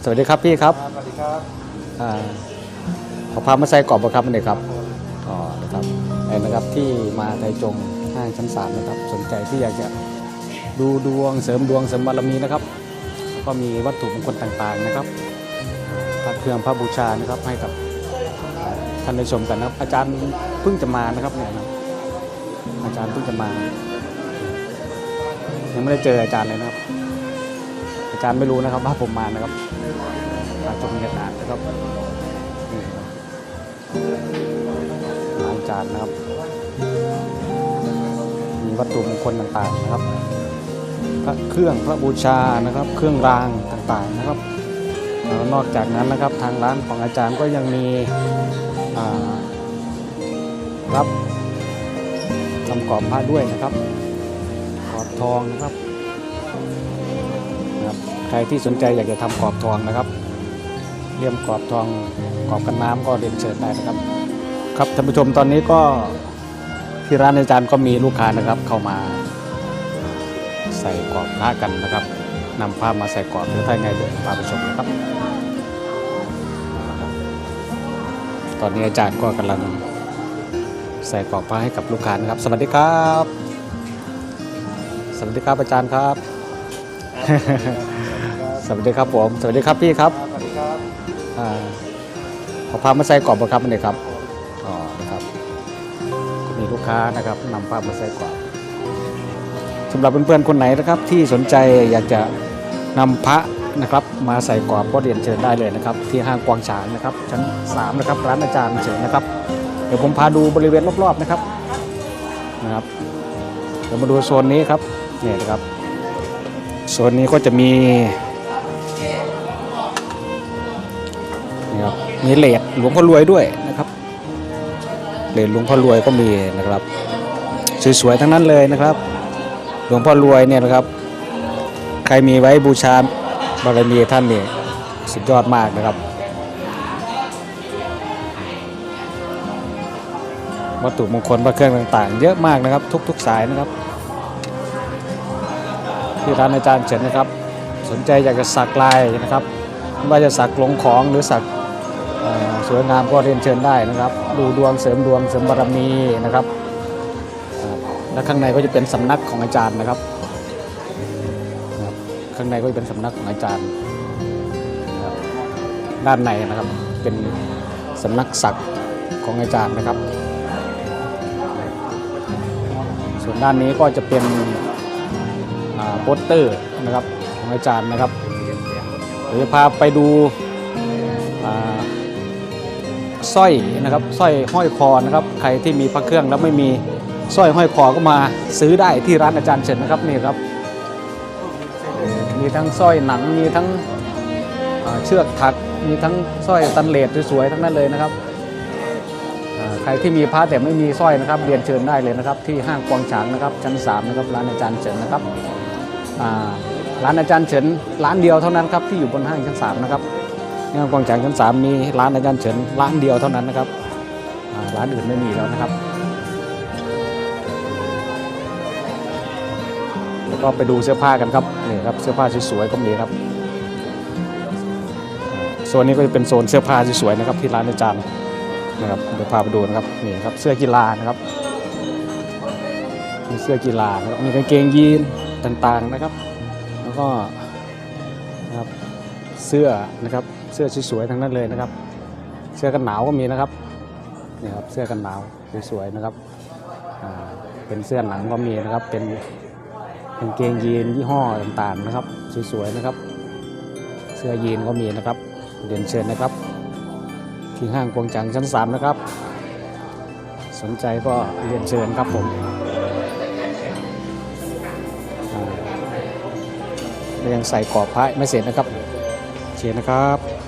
สวัสดีครับพี่ครับสวัสดีครับอ่าขอพามาใส่กรอบบ่ครับวันนี้ครับอ๋อนะครับไอ้นะครับที่มาไทยจงห้างชั้นสามนะครับ สนใจที่อยากจะดูดวงเสริมดวงเสริมบารมีนะครับก็มีวัตถุมงคลต่างๆนะครับอ่าพระเครื่องพระบูชานะครับให้กับอ่าท่านได้ชมกันนะครับ อาจารย์เพิ่งจะมานะครับเนี่ยนะอาจารย์เพิ่งจะมา ยังไม่ได้เจออาจารย์เลยนะครับ อาจารย์ไม่รู้นะครับว่าผมมานะครับอาชมบรรยากาศนะครับนี่ครับร้านจารย์นะครับ มีวัตถุมงคลต่างๆนะครับพระเครื่องพระบูชานะครับ เครื่องรางต่างๆนะครับแล้วนอกจากนั้นนะครับทางร้านของอาจารย์ก็ยังมีรับทำกรอบผ้าด้วยนะครับกรอบทองนะครับ ใครที่สนใจอยากจะทำกรอบทองนะครับ เลี่ยมกรอบทองกรอบกันน้ำก็เรียนเชิญได้นะครับ ครับท่านผู้ชมตอนนี้ก็ที่ร้านอาจารย์ก็มีลูกค้านะครับเข้ามา ใส่กรอบพระกันนะครับนำผ้ามาใส่กรอบหรือถ้าไงเดี๋ยวพาไปชมนะครับ ตอนนี้อาจารย์ก็กำลังใส่กรอบผ้าให้กับลูกค้านะครับ สวัสดีครับ สวัสดีครับอาจารย์ครับ สวัสดีครับผม สวัสดีครับพี่ครับ สวัสดีครับอ่าขอพามาใส่กรอบบ่ครับอันนี้ครับอ๋อนะครับมีลูกค้านะครับนำผ้ามาใส่กรอบสำหรับเพื่อนๆคนไหนนะครับ ที่สนใจอยากจะนำพระนะครับมาใส่กรอบก็เรียนเชิญได้เลยนะครับ ที่ห้างกวางฉางนะครับ ชั้น3นะครับร้านอาจารย์เฉินนะครับเดี๋ยวผมพาดูบริเวณรอบๆนะครับนะครับเดี๋ยวมาดูโซนนี้ครับนี่นะครับโซนนี้ก็จะมี มีเลดหลวงพ่อรวยด้วยนะครับเลดหลวงพ่อรวยก็มีนะครับ สวยๆทั้งนั้นเลยนะครับ หลวงพ่อรวยเนี่ยนะครับ ใครมีไว้บูชาบารมีท่านนี่สุดยอดมากนะครับ วัตถุมงคลพระเครื่องต่างๆ เยอะมากนะครับ ทุกๆสายนะครับ ที่ร้านอาจารย์เฉินนะครับ สนใจอยากจะสักลายนะครับไม่ว่าจะสักลงของหรือสัก สวยงามก็เรียนเชิญได้นะครับ ดูดวงเสริมดวงเสริมบารมีนะครับ และข้างในก็จะเป็นสำนักของอาจารย์นะครับ ข้างในก็จะเป็นสำนักของอาจารย์ ด้านในนะครับเป็นสำนักศักดิ์ของอาจารย์นะครับ ส่วนด้านนี้ก็จะเป็นโปสเตอร์นะครับของอาจารย์นะครับเดี๋ยวจะพาไปดู สร้อยนะครับสร้อยห้อยคอนะครับใครที่มีพระเครื่องแล้วไม่มีสร้อยห้อยคอก็มาซื้อได้ที่ร้านอาจารย์เฉินนะครับนี่ครับ มีทั้งสร้อยหนังมีทั้งเชือกถักมีทั้งสร้อยตันเลสสวยๆทั้งนั้นเลยนะครับใครที่มีพระแต่ไม่มีสร้อยนะครับเรียนเชิญได้เลยนะครับ ที่ห้างกวางฉางนะครับชั้น3นะครับร้านอาจารย์เฉินนะครับร้านอาจารย์เฉินร้านเดียวเท่านั้นครับที่อยู่บนห้างชั้น3นะครับ ห้างกวางฉางชั้น3มีร้านอาจารย์เฉินร้านเดียวเท่านั้นนะครับร้านอื่นไม่มีแล้วนะครับ แล้วก็ไปดูเสื้อผ้ากันครับนี่ครับเสื้อผ้าสวยๆก็มีครับโซนนี้ก็จะเป็นโซนเสื้อผ้าสวยๆนะครับที่ร้านอาจารย์นะครับเดี๋ยวพาไปดูนะครับนี่ครับเสื้อกีฬานะครับมีเสื้อกีฬานะครับมีกางเกงยีนต่างๆนะครับ แล้วก็นะครับเสื้อนะครับ เสื้อสวยๆทั้งนั้นเลยนะครับ เสื้อกันหนาวก็มีนะครับนี่ครับเสื้อกันหนาวสวยๆนะครับเป็นเสื้อหนังก็มีนะครับเป็นกางเกงยีนยี่ห้อต่างๆนะครับสวยๆนะครับ เสื้อยีนก็มีนะครับเรียนเชิญนะครับ ที่ห้างกวงจังชั้น3นะครับ สนใจก็เรียนเชิญครับผมยังใส่กรอบพระไม่เสร็จนะครับเชียร์นะครับ